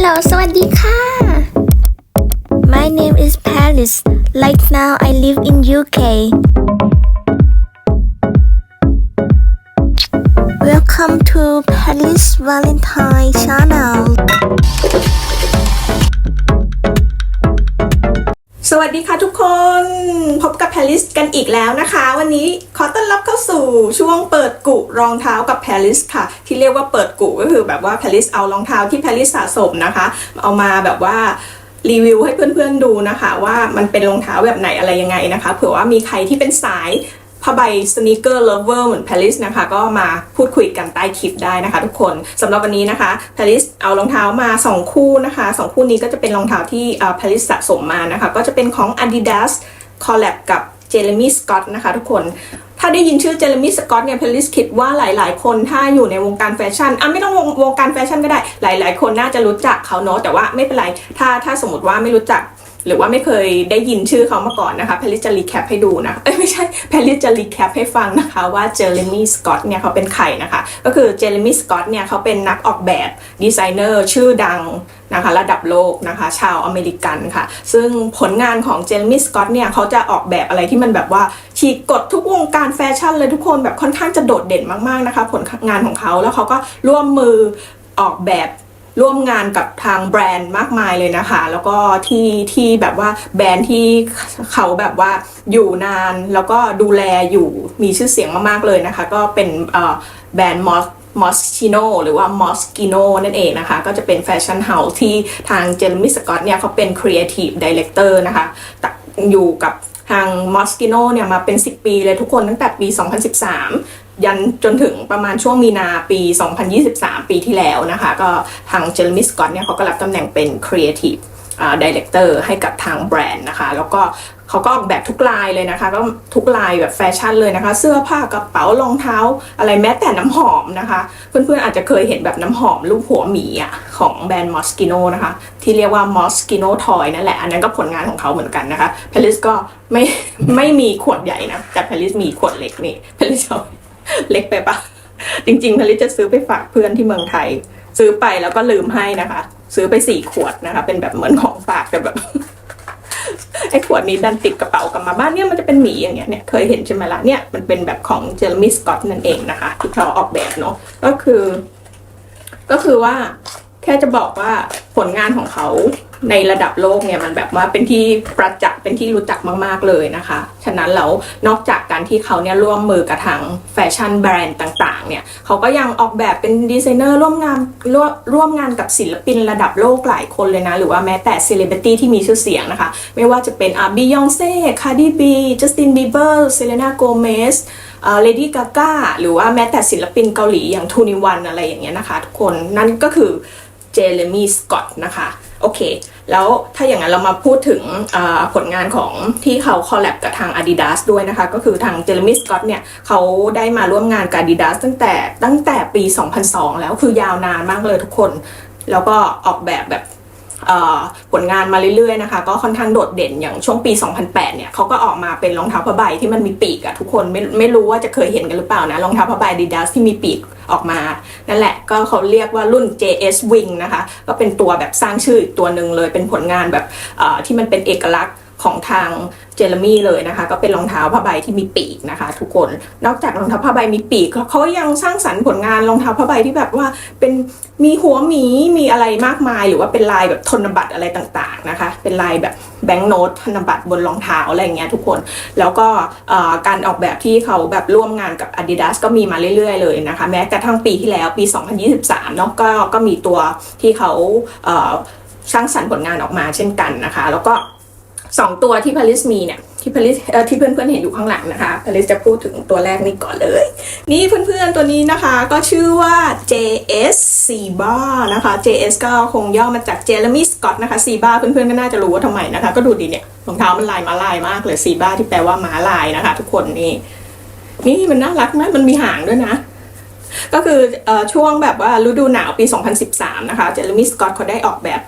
Hello สวัสดีค่ะ My name is Paris Right now I live in UK Welcome to Paris Valentine Channel สวัสดีค่ะทุกคนพบกับแพลิสกันอีกแล้วนะคะ วันนี้ขอต้อนรับเข้าสู่ช่วงเปิดกุรองเท้ากับแพลิสค่ะ ที่เรียกว่าเปิดกุก็คือแบบว่าแพลิสเอารองเท้าที่แพลิสสะสมนะคะ เอามาแบบว่ารีวิวให้เพื่อนๆดูนะคะ ว่ามันเป็นรองเท้าแบบไหนอะไรยังไงนะคะเผื่อว่ามีใครที่เป็นสาย ผ้าใบสน e เกอร์เลเวอร์เหมือนแพริสนะคะ ก็มาพูดคุยกันใต้คลิปได้นะคะ ทุกคนสำหรับวันนี้นะคะแพริสเอารองเท้ามา 2 คู่นะคะสองคู่นี้ก็จะเป็นรองเท้าที่แพริสสะสมมานะคะ ก็จะเป็นของ Adidas คอลแลบกับเจเรมี่สกอตนะคะทุกคนถ้าได้ยินชื่อเจเรมี่สกอตเนี่ยเพลิสคิดว่าหลาย ๆ คนถ้าอยู่ในวงการแฟชั่นอะไม่ต้องวงวงการแฟชั่นก็ได้หลาย ๆ คนน่าจะรู้จักเขาเนาะแต่ว่าไม่เป็นไร ถ้าถ้าสมมติว่าไม่รู้จัก หรือว่าไม่เคยได้ยินชื่อเขามาก่อนนะคะแพลิสจะรีแคปให้ดูนะเอ้ยไม่ใช่แพลิสจะรีแคปให้ฟังนะคะว่าเจเรมี่สกอตเนี่ยเขาเป็นใครนะคะ ก็คือเจเรมี่สกอตเนี่ยเขาเป็นนักออกแบบดีไซเนอร์ชื่อดังนะคะระดับโลกนะคะชาวอเมริกันค่ะ ซึ่งผลงานของเจเรมี่สกอตเนี่ยเขาจะออกแบบอะไรที่มันแบบว่าฉีกกฎทุกวงการแฟชั่นเลยทุกคนแบบค่อนข้างจะโดดเด่นมากๆนะคะ ผลงานของเขาแล้วเขาก็ร่วมมือออกแบบ ร่วมงานกับทางแบรนด์มากมายเลยนะคะ แล้วก็ที่ที่แบบว่าแบรนด์ที่เขาแบบว่าอยู่นานแล้วก็ดูแลอยู่มีชื่อเสียงมากๆเลยนะคะ ก็เป็นแบรนด์มอสมอสชิโนหรือว่ามอสกิโนนั่นเองนะคะ ก็จะเป็นแฟชั่นเฮาส์ที่ทางเจอร์มี่สกอตเนี่ยเขาเป็นครีเอทีฟดีเลกเตอร์นะคะอยู่กับ ทางมอสกิโนเนี่ยมาเป็น 10 ปีเลยทุกคนตั้งแต่ปี 2013 ยันจนถึงประมาณช่วงมีนาปี 2023 ปีที่แล้วนะคะ ก็ทางเจอร์มิสกอตเนี่ยเขาก็รับตำแหน่งเป็น Creative ดีเลกเตอร์ให้กับทางแบรนด์นะคะ แล้วก็เขาก็ออกแบบทุกลายเลยนะคะ ก็ทุกลายแบบแฟชั่นเลยนะคะ เสื้อผ้ากระเป๋ารองเท้า อะไรแม้แต่น้ำหอมนะคะ เพื่อนๆอาจจะเคยเห็นแบบน้ำหอมรูปหัวหมีอะของแบรนด์ Moschino นะคะ ที่เรียกว่า Moschino Toy นั่นแหละ อันนั้นก็ผลงานของเขาเหมือนกันนะคะเพลิสก็ไม่ไม่มีขวดใหญ่นะ แต่เพลิสมีขวดเล็กนี่เพลิสเอาเล็กไปปะจริงๆเพลิสจะซื้อไปฝากเพื่อนที่เมืองไทย ซื้อไปแล้วก็ลืมให้นะคะ ซื้อไปสี่ขวดนะคะ เป็นแบบเหมือนของฝากแต่แบบไอ้ขวดนี้ดันติดกระเป๋ากลับมาบ้านเนี่ยมันจะเป็นหมีอย่างเงี้ยเนี่ยเคยเห็นใช่ไหมล่ะเนี่ยมันเป็นแบบของเจอร์มิสกอตนั่นเองนะคะ ที่เขาออกแบบเนาะก็คือ ก็คือว่าแค่จะบอกว่าผลงานของเขา ในระดับโลกเนี่ยมันแบบว่าเป็นที่ประจักษ์เป็นที่รู้จักมาก ๆ เลยนะคะ ฉะนั้นแล้วนอกจากการที่เขาเนี่ยร่วมมือกับทางแฟชั่นแบรนด์ต่างๆเนี่ยเขาก็ยังออกแบบเป็นดีไซเนอร์ร่วมงานร่วมร่วมงานกับศิลปินระดับโลกหลายคนเลยนะ หรือว่าแม้แต่เซเลบริตี้ที่มีชื่อเสียงนะคะ ไม่ว่าจะเป็นอ่าบิยองเซ่คาร์ดิบีจัสตินบีเบอร์เซเลนาโกเมสเลดี้กาก้าหรือว่าแม้แต่ศิลปินเกาหลีอย่างทูนิวันอะไรอย่างเงี้ยนะคะ ทุกคนนั่นก็คือเจเรมี่สกอตนะคะ โอเค แล้วถ้าอย่างนั้นเรามาพูดถึงผลงานของที่เขาคอลแลบกับทาง Adidas ด้วยนะคะ ก็คือทางเจอร์มิสกอตเนี่ยเขาได้มาร่วมงานกับ Adidas ตั้งแต่ตั้งแต่ปี 2002 แล้วคือยาวนานมากเลยทุกคน แล้วก็ออกแบบแบบ ผลงานมาเรื่อยๆนะคะ ก็ค่อนข้างโดดเด่นอย่างช่วงปี 2008 เนี่ยเขาก็ออกมาเป็นรองเท้าผ้าใบที่มันมีปีกอะทุกคนไม่ไม่รู้ว่าจะเคยเห็นกันหรือเปล่านะรองเท้าผ้าใบดีดัสที่มีปีกออกมา นั่นแหละก็เขาเรียกว่ารุ่น JS Wing นะคะ ก็เป็นตัวแบบสร้างชื่ออีกตัวหนึ่งเลยเป็นผลงานแบบที่มันเป็นเอกลักษณ์ ของทางเจเรมี่เลยนะคะ ก็เป็นรองเท้าผ้าใบที่มีปีกนะคะ ทุกคนนอกจากรองเท้าผ้าใบมีปีกเขายังสร้างสรรค์ผลงานรองเท้าผ้าใบที่แบบว่าเป็นมีหัวหมีมีอะไรมากมาย หรือว่าเป็นลายแบบธนบัตรอะไรต่างๆนะคะ เป็นลายแบบแบงก์โน้ตธนบัตรบนรองเท้าอะไรเงี้ยทุกคนแล้วก็การออกแบบที่เขาแบบร่วมงานกับ Adidas ก็มีมาเรื่อยๆเลยนะคะ แม้กระทั่งปีที่แล้วปี 2023เนาะก็ก็มีตัวที่เขาสร้างสรรค์ผลงานออกมาเช่นกันนะคะ แล้วก็ สองตัวที่พาริสมีเนี่ยที่พาริสที่เพื่อนๆเห็นอยู่ข้างหลังนะคะพาริสจะพูดถึงตัวแรกนี้ก่อนเลย นี่เพื่อนๆตัวนี้นะคะก็ชื่อว่า JS c b a นะคะ JS ก็คงย่อมาจาก Jeremy Scott นะคะ c b a เพื่อนๆก็น่าจะรู้ว่าทำไมนะคะ ก็ดูดีเนี่ยรองเท้ามันลายมาลายมากเลย c b a ที่แปลว่าม้าลายนะคะ ทุกคนนี่นี่มันน่ารักนะมันมีหางด้วยนะ ก็คือช่วงแบบว่าฤดูหนาวปี 2013 นะคะ เจอร์มี่สกอตเขาได้ออกแบบ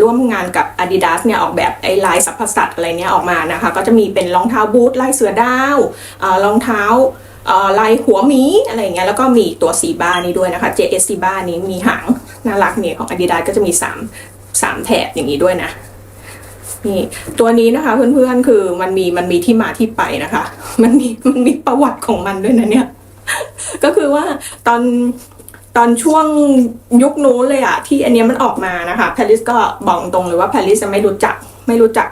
ร่วมงานกับ Adidas เนี่ยออกแบบไอ้ลายสัพพสัตอะไรเนี่ยออกมานะคะ ก็จะมีเป็นรองเท้าบูทลายเสือดาวรองเท้าลายหัวหมีอะไรเงี้ยแล้วก็มีตัวซีบ้านี้ด้วยนะคะ JS ซีบ้านี้มีหางน่ารักเนี่ยของ Adidas ก็จะมีสามสามแถบอย่างนี้ด้วยนะนี่ตัวนี้นะคะเพื่อนๆคือมันมีมันมีที่มาที่ไปนะคะ มันมีมันมีประวัติของมันด้วยนะเนี่ย ก็คือว่าตอน ตอนช่วงยุคนู้นเลยอะที่อันเนี้ยมันออกมานะคะแพร i สก็บอกตรงเลยว่าแพร i สจะไม่รู้จักไม่รู้จัก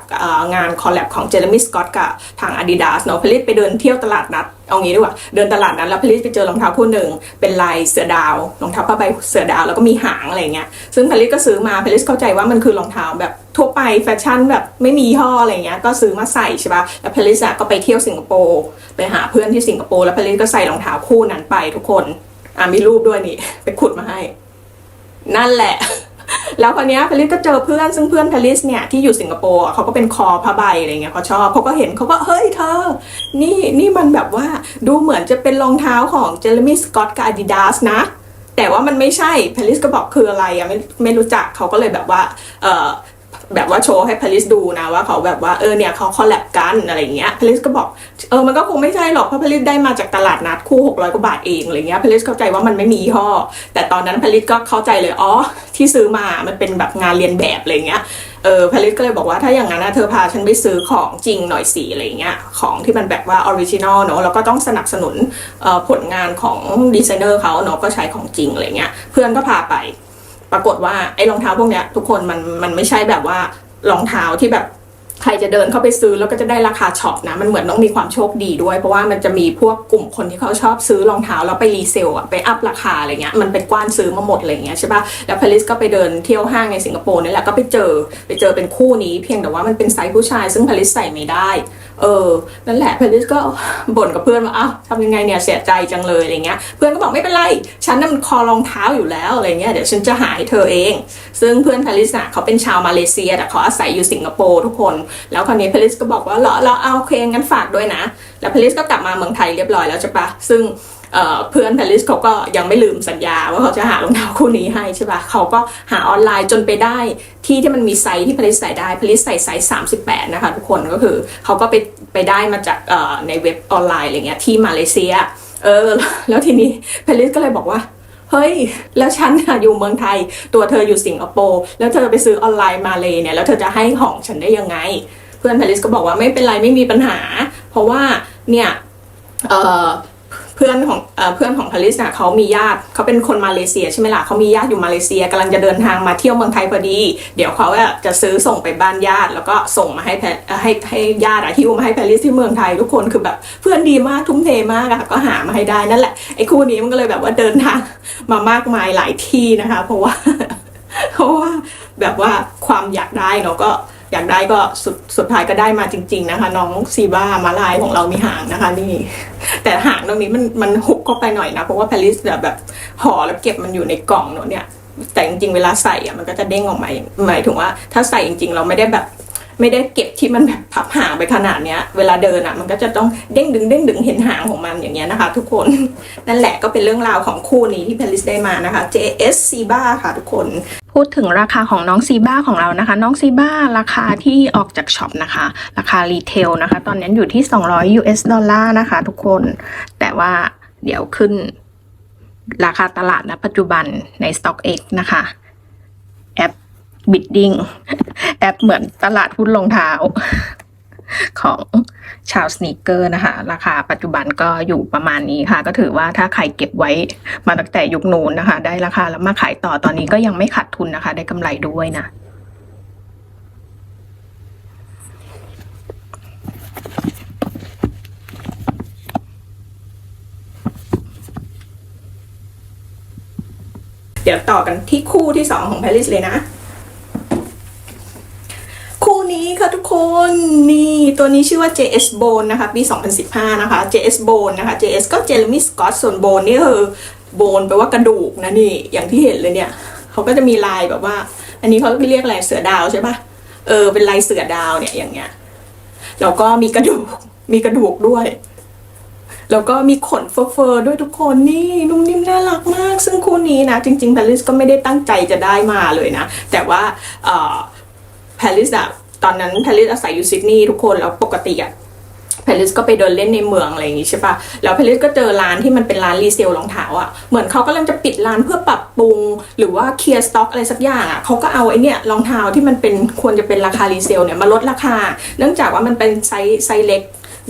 งานคอลแลบของเจ r รมี่สกอตกับทาง Adidas เนาะแพร i สไปเดินเที่ยวตลาดนัด เอางี้ดีกว่า เดินตลาดนัดแล้วแพร i สไปเจอรองเท้าคู่หนึ่ง เป็นลายเสือดาวรองเท้าผ้าใบเสือดาวแล้วก็มีหางอะไรเงี้ยซึ่งแพร i สก็ซื้อมาแพร i สเข้าใจว่ามันคือรองเท้าแบบทั่วไปแฟชั่นแบบไม่มียี่ออะไรเงี้ยก็ซื้อมาใส่ใช่ปะแล้วแพร i สก็ไปเที่ยวสิงคโปร์ไปหาเพื่อนที่สิงคโปร์แล้วแพร i สก็ใส่รองเท้าคู่นั้นไปทุกคน อะมีรูปด้วยนี่ ไปขุดมาให้ นั่นแหละ แล้วคราวเนี้พลิสก็เจอเพื่อนซึ่งเพื่อนพลิสเนี่ยที่อยู่สิงคโปร์เขาก็เป็นคอผ้าใบอะไรเงี้ยเขาชอบเขาก็เห็นเขาก็เฮ้ยเธอ นี่นี่มันแบบว่าดูเหมือนจะเป็นรองเท้าของเจ r รมี่สกอตกับ Adidas นะแต่ว่ามันไม่ใช่พลิสก็บอกคืออะไรอะไม่ไม่รู้จักเขาก็เลยแบบว่า เออ แบบว่าโชว์ให้พลิสดูนะว่าเขาแบบว่าเออเนี่ยเขาคอลแลบกันอะไรเงี้ยพลิสก็บอกเออมันก็คงไม่ใช่หรอกเพราะพลิสได้มาจากตลาดนัดคู่ 600กว่าบาทเองอะไรเงี้ยพลิสเข้าใจว่ามันไม่มียี่ห้อ แต่ตอนนั้นพลิสก็เข้าใจเลยอ๋อที่ซื้อมามันเป็นแบบงานเรียนแบบอะไรเงี้ยเออพลิสก็เลยบอกว่าถ้าอย่างนั้นนะเธอพาฉันไปซื้อของจริงหน่อยสิอะไรเงี้ยของที่มันแบบว่าออริจินอลเนอะแล้วก็ต้องสนับสนุนผลงานของดีไซเนอร์เขาเนอะก็ใช้ของจริงอะไรเงี้ยเพื่อนก็พาไป ปรากฏว่าไอ้รองเท้าพวกเนี้ยทุกคนมันมันไม่ใช่แบบว่ารองเท้าที่แบบ ใครจะเดินเข้าไปซื้อแล้วก็จะได้ราคาช็อปนะมันเหมือนต้องมีความโชคดีด้วย เพราะว่ามันจะมีพวกกลุ่มคนที่เขาชอบซื้อรองเท้าแล้วไปรีเซลอะไปอัพราคาอะไรเงี้ยมันเป็นกว้านซื้อมาหมดอะไรเงี้ยใช่ปะแล้วพาริสก็ไปเดินเที่ยวห้างในสิงคโปร์นี่แหละก็ไปเจอไปเจอเป็นคู่นี้เพียงแต่ว่ามันเป็นไซส์ผู้ชาย ซึ่งพาริสใส่ไม่ได้ เออนั่นแหละเพลิสก็บ่นกับเพื่อนว่าอ้าวทำยังไงเนี่ยเสียใจจังเลยอะไรเงี้ยเพื่อนก็บอกไม่เป็นไรฉันน่ะมันคอรองเท้าอยู่แล้วอะไรเงี้ยเดี๋ยวฉันจะหาให้เธอเอง ซึ่งเพื่อนพลิสน่ะเขาเป็นชาวมาเลเซียแต่เขาอาศัยอยู่สิงคโปร์ทุกคนแล้วคราวนี้เพลิสก็บอกว่าเหรอเราเอาโอเคงั้นฝากด้วยนะ แล้วเพลิสก็กลับมาเมืองไทยเรียบร้อยแล้วใช่ปะซึ่งเเพื่อนพาริสเขาก็ยังไม่ลืมสัญญาว่าเขาจะหารองเท้าคู่นี้ให้ใช่ปะเขาก็หาออนไลน์จนไปได้ที่ที่มันมีไซส์ที่พาริสใส่ได้พาริสใส่ไซส์38นะคะทุกคนก็คือเขาก็ไปไปได้มาจากในเว็บออนไลน์อะไรเงี้ยที่มาเลเซียเออแล้วทีนี้พาริสก็เลยบอกว่า เฮ้ย แล้วฉันอยู่เมืองไทย ตัวเธออยู่สิงคโปร์ แล้วเธอไปซื้อออนไลน์มาเลยเนี่ย แล้วเธอจะให้ของฉันได้ยังไง เพื่อนพาริสก็บอกว่าไม่เป็นไรไม่มีปัญหา เพราะว่าเนี่ย เอ่อ เพื่อนของเพื่อนของพาริสน่ะเขามีญาติเขาเป็นคนมาเลเซียใช่ไหมล่ะเขามีญาติอยู่มาเลเซียกำลังจะเดินทางมาเที่ยวเมืองไทยพอดี เดี๋ยวเขาจะซื้อส่งไปบ้านญาติ แล้วก็ส่งมาให้แพให้ให้ญาติอะฮิวมาให้พาริสที่เมืองไทยทุกคนคือแบบเพื่อนดีมากทุ่มเทมากอะก็หามาให้ได้นั่นแหละไอ้คู่นี้มันก็เลยแบบว่าเดินทางมามากมายหลายที่นะคะ เพราะว่าเพราะว่าแบบว่าความอยากได้เนาะก็ อยากได้ก็สุดสุดท้ายก็ได้มาจริง ๆนะคะ น้องซีบ้ามาลายของเรามีหางนะคะ นี่ แต่หางตรงนี้มันมันหุบเข้าไปหน่อยนะเพราะว่าแพลิสแบบแบบห่อแล้วเก็บมันอยู่ในกล่องเนาะเนี่ยแต่จริงๆเวลาใส่อะมันก็จะเด้งออกมาหมายถึงว่า ถ้าใส่จริง ๆ เราไม่ได้แบบ ไม่ได้เก็บที่มันแบบพับหางไปขนาดเนี้ย เวลาเดินอะ มันก็จะต้องเด้งดึงเด้งดึงเห็นหางของมันอย่างเงี้ยนะคะ ทุกคนนั่นแหละก็เป็นเรื่องราวของคู่นี้ที่แพริสได้มานะคะ JS c b a ค่ะทุกคนพูดถึงราคาของน้องซีบ้าของเรานะคะ น้องซีบ้าราคาที่ออกจากช็อปนะคะ ราคารีเทลนะคะ ตอนนี้อยู่ที่ 200 US ดอลลาร์นะคะ ทุกคน แต่ว่าเดี๋ยวขึ้นราคาตลาดนะปัจจุบันใน StockX นะคะ ป Bidding แอปเหมือนตลาดหุ้นรองเท้า ของชาวสนีกเกอร์นะคะ ราคาปัจจุบันก็อยู่ประมาณนี้ค่ะ ก็ถือว่าถ้าใครเก็บไว้มาตั้งแต่ยุคนู้นนะคะ ได้ราคาแล้วมาขายต่อตอนนี้ก็ยังไม่ขาดทุนนะคะ ได้กำไรด้วยนะเดี๋ยวต่อกันที่คู่ที่สองของ Paris เลยนะ นี้ค่ะทุกคนนี่ตัวนี้ชื่อว่า JS Bone นะคะ ปี 2015 นะคะ JS Bone นะคะ JS ก็ Jeremy Scott ส่วน Bone นี่คือ Bone แปลว่ากระดูกนะนี่ อย่างที่เห็นเลยเนี่ยเขาก็จะมีลายแบบว่า อันนี้เขาเรียกอะไรเสือดาวใช่ปะเออเป็นลายเสือดาวเนี่ยอย่างเงี้ยแล้วก็มีกระดูกมีกระดูกด้วยแล้วก็มีขนเฟอร์ด้วยทุกคนนี่นุ่มนิ่มน่ารักมาก ซึ่งคู่นี้นะ จริงๆ p พ r ริสก็ไม่ได้ตั้งใจจะได้มาเลยนะ แต่ว่าแพร i สอะ ตอนนั้นแพร i สอาศัยอยู่ซิดนีย์ทุกคนแล้วปกติอะเพลิสก็ไปเดินเล่นในเมืองอะไรอย่างงี้ใช่ปะแล้วเพลิสก็เจอร้านที่มันเป็นร้านรีเซลรองเท้าอะ เหมือนเขากำลังจะปิดร้านเพื่อปรับปรุง หรือว่าเคลียร์สต็อกอะไรสักอย่างอะเขาก็เอาไอ้เนี่ยรองเท้าที่มันเป็นควรจะเป็นราคารีเซลเนี่ยมาลดราคา เนื่องจากว่ามันเป็นไซส์ไซส์เล็ก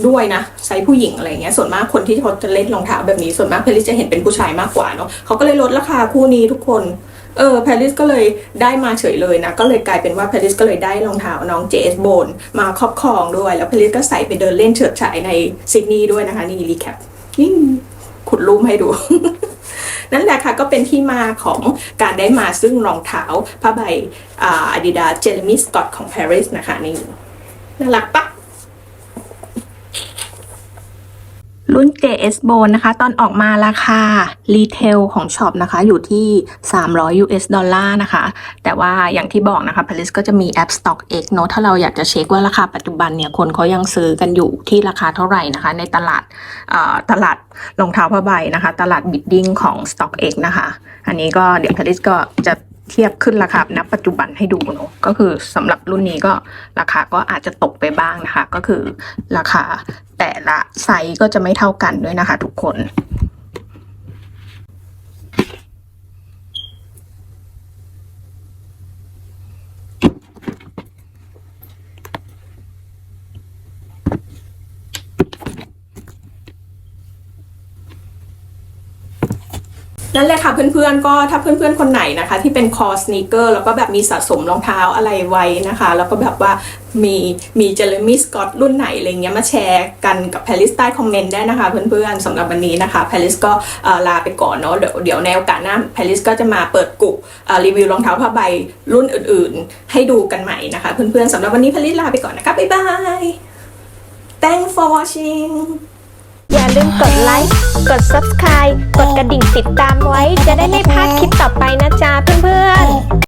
ด้วยนะไซส์ผู้หญิงอะไรอย่างเงี้ยส่วนมากคนที่เขาจะเล่นรองเท้าแบบนี้ส่วนมากเพลิสจะเห็นเป็นผู้ชายมากกว่าเนาะเขาก็เลยลดราคาคู่นี้ทุกคน เออแพริสก็เลยได้มาเฉยเลยนะ ก็เลยกลายเป็นว่าแพริสก็เลยได้รองเท้าน้องเจสโบนมาครอบครองด้วย แล้วแพริสก็ใส่ไปเดินเล่นเฉิดฉายในซิดนีย์ด้วยนะคะ นี่รีแคปนี่ขุดรูปให้ดูนั่นแหละค่ะ ก็เป็นที่มาของการได้มาซึ่งรองเท้าผ้าใบอา Adidas Jeremy Scott ของ Paris นะคะนี่น่ารักปะ รุ่น JS Bone นะคะ ตอนออกมาราคารีเทลของช็อปนะคะ อยู่ที่ 300 US ดอลลาร์นะคะ แต่ว่าอย่างที่บอกนะคะ Paris ก็จะมีแอป Stock X เนอะถ้าเราอยากจะเช็คว่าราคาปัจจุบันเนี่ย คนเขายังซื้อกันอยู่ที่ราคาเท่าไหร่นะคะ ในตลาดตลาดรองเท้าผ้าใบนะคะ ตลาดบิดดิ้งของ Stock X นะคะ อันนี้ก็เดี๋ยว Paris ก็จะ เทียบขึ้นราคาณปัจจุบันให้ดูเนาะก็คือสำหรับรุ่นนี้ก็ราคาก็อาจจะตกไปบ้างนะคะ ก็คือราคาแต่ละไซส์ก็จะไม่เท่ากันด้วยนะคะ ทุกคน นั่นแหละค่ะเพื่อนๆ ก็ถ้าเพื่อนๆ คนไหนนะคะ ที่เป็นคอสเนคเกอร์แล้วก็แบบมีสะสมรองเท้าอะไรไว้นะคะ แล้วก็แบบว่ามีมีเจอร์มี่สกอตรุ่นไหนอะไรเงี้ยมาแชร์กันกับแพลิสใต้คอมเมนต์ได้นะคะเพื่อนๆสำหรับวันนี้นะคะแพลิสก็ลาไปก่อนเนาะเดี๋ยวเดี๋ยวในโอกาสหน้าแพลิสก็จะมาเปิดกุเอ่อรีวิวรองเท้าผ้าใบรุ่นอื่นๆ ให้ดูกันใหม่นะคะเพื่อนๆสำหรับวันนี้แพลิสลาไปก่อนนะคะบ๊ายบาย Thanks for watching อย่าลืมกดไลค์ กด subscribe กดกระดิ่งติดตามไว้ จะได้ไม่พลาดคลิปต่อไปนะจ๊ะเพื่อนๆ